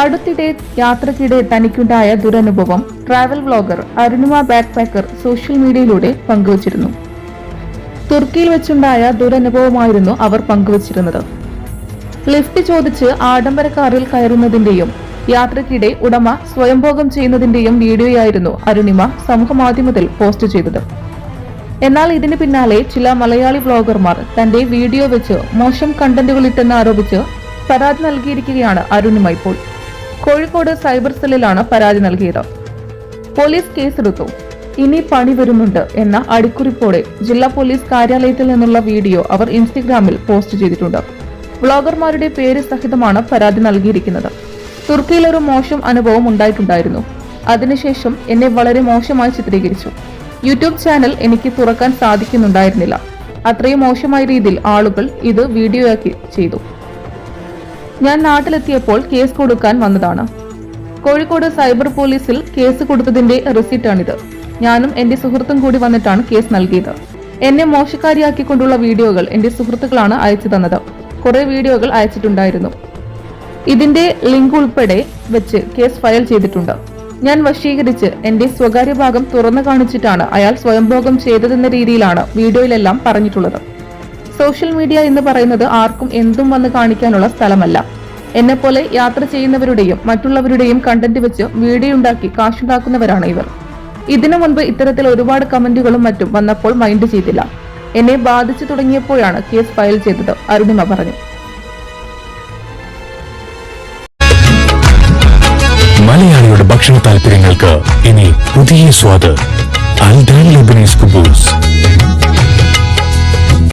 അടുത്തിടെ യാത്രക്കിടെ തനിക്കുണ്ടായ ദുരനുഭവം travel vlogger Arunima backpacker social മീഡിയയിലൂടെ പങ്കുവച്ചിരുന്നു. തുർക്കിയിൽ വെച്ചുണ്ടായ ദുരനുഭവമായിരുന്നു അവർ പങ്കുവച്ചിരുന്നത്. ലിഫ്റ്റ് ചോദിച്ച് ആഡംബര കാറിൽ കയറുന്നതിന്റെയും യാത്രക്കിടെ ഉടമ സ്വയംഭോഗം ചെയ്യുന്നതിന്റെയും വീഡിയോയായിരുന്നു അരുണിമ സമൂഹമാധ്യമത്തിൽ പോസ്റ്റ് ചെയ്തത്. എന്നാൽ ഇതിന് പിന്നാലെ ചില മലയാളി വ്ളോഗർമാർ തന്റെ വീഡിയോ വെച്ച് മോശം കണ്ടന്റുകൾ ഇട്ടെന്ന് ആരോപിച്ച് പരാതി നൽകിയിരിക്കുകയാണ് അരുണിമ ഇപ്പോൾ. കോഴിക്കോട് സൈബർ സെല്ലിലാണ് പരാതി നൽകിയത്. പോലീസ് കേസെടുത്തു. ഇനി പണി വരുന്നുണ്ട് എന്ന അടിക്കുറിപ്പോടെ ജില്ലാ പോലീസ് കാര്യാലയത്തിൽ നിന്നുള്ള വീഡിയോ അവർ ഇൻസ്റ്റഗ്രാമിൽ പോസ്റ്റ് ചെയ്തിട്ടുണ്ട്. വ്ളോഗർമാരുടെ പേര് സഹിതമാണ് പരാതി നൽകിയിരിക്കുന്നത്. തുർക്കിയിൽ ഒരു മോശം അനുഭവം ഉണ്ടായിട്ടുണ്ടായിരുന്നു. അതിനുശേഷം എന്നെ വളരെ മോശമായി ചിത്രീകരിച്ചു. യൂട്യൂബ് ചാനൽ എനിക്ക് തുറക്കാൻ സാധിക്കുന്നുണ്ടായിരുന്നില്ല. അത്രയും മോശമായ രീതിയിൽ ആളുകൾ ഇത് വീഡിയോയാക്കി ചെയ്തു. ഞാൻ നാട്ടിലെത്തിയപ്പോൾ കേസ് കൊടുക്കാൻ വന്നതാണ്. കോഴിക്കോട് സൈബർ പോലീസിൽ കേസ് കൊടുത്തതിന്റെ റിസീറ്റാണിത്. ഞാനും എന്റെ സുഹൃത്തും കൂടി വന്നിട്ടാണ് കേസ് നൽകിയത്. എന്നെ മോശക്കാരിയാക്കിക്കൊണ്ടുള്ള വീഡിയോകൾ എന്റെ സുഹൃത്തുക്കളാണ് അയച്ചു തന്നത്. കുറെ വീഡിയോകൾ അയച്ചിട്ടുണ്ടായിരുന്നു. ഇതിന്റെ ലിങ്ക് ഉൾപ്പെടെ വെച്ച് കേസ് ഫയൽ ചെയ്തിട്ടുണ്ട്. ഞാൻ വശീകരിച്ച് എന്റെ സ്വകാര്യ ഭാഗം തുറന്നു കാണിച്ചിട്ടാണ് അയാൾ സ്വയംഭോഗം ചെയ്തതെന്ന രീതിയിലാണ് വീഡിയോയിലെല്ലാം പറഞ്ഞിട്ടുള്ളത്. സോഷ്യൽ മീഡിയ എന്ന് പറയുന്നത് ആർക്കും എന്തും വന്ന് കാണിക്കാനുള്ള സ്ഥലമല്ല. എന്നെപ്പോലെ യാത്ര ചെയ്യുന്നവരുടെയും മറ്റുള്ളവരുടെയും കണ്ടന്റ് വെച്ച് വീഡിയോ ഉണ്ടാക്കി കാശുണ്ടാക്കുന്നവരാണ് ഇവർ. ഇതിനു മുൻപ് ഇത്തരത്തിൽ ഒരുപാട് കമന്റുകളും മറ്റും വന്നപ്പോൾ മൈൻഡ് ചെയ്തില്ല. എന്നെ ബാധിച്ചു തുടങ്ങിയപ്പോഴാണ് കേസ് ഫയൽ ചെയ്തത് അരുണിമ പറഞ്ഞു. മലയാളിയുടെ ഭക്ഷണ താല്പര്യങ്ങൾക്ക് ഇനി പുതിയ സ്വാദ്. അൽദാൻ ലെബനീസ് കുബൂസ്.